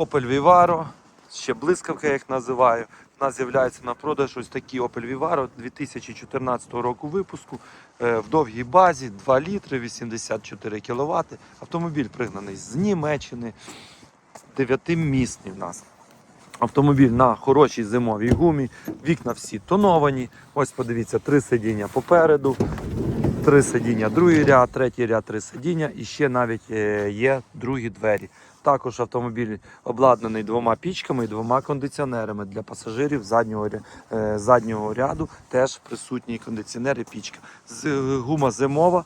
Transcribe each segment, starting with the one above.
Opel Vivaro, ще блискавка, я їх називаю. У нас з'являється на продаж ось такі Opel Vivaro 2014 року випуску е, в довгій базі 2 літри, 84 кВт. Автомобіль пригнаний з Німеччини, 9-місний в нас. Автомобіль на хорошій зимовій гумі, вікна всі тоновані. Ось подивіться, три сидіння попереду, три сидіння другий ряд, третій ряд, три сидіння і ще навіть е, є другі двері. Також автомобіль обладнаний двома пічками і двома кондиціонерами для пасажирів заднього, е, заднього ряду. Теж присутній кондиціонер і пічка. Е, гума зимова.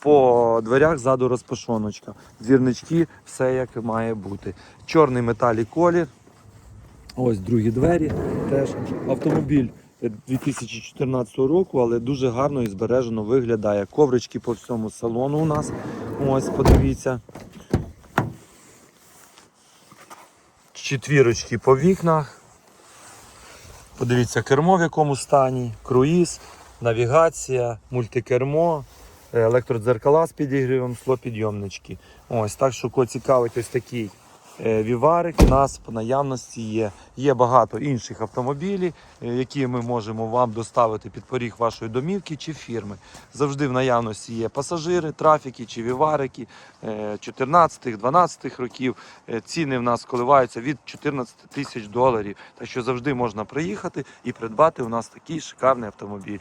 По дверях ззаду розпашоночка. Двірнички, все як має бути. Чорний металій колір. Ось другі двері. Теж автомобіль 2014 року, але дуже гарно і збережено виглядає. Коврички по всьому салону у нас. Ось, подивіться. Четвірочки по вікнах. Подивіться, кермо в якому стані, круїз, навігація, мультикермо, е, електродзеркала з підігрівом, склопідйомнички. Ось так, що кого цікавить ось такий е, віварик, у нас по наявності є. Є багато інших автомобілів, е, які ми можемо вам доставити під поріг вашої домівки чи фірми. Завжди в наявності є пасажири, трафіки чи віварики 14-12 років. Е, Ціни в нас коливаються від 14 тисяч доларів. Так що завжди можна приїхати і придбати у нас такий шикарний автомобіль.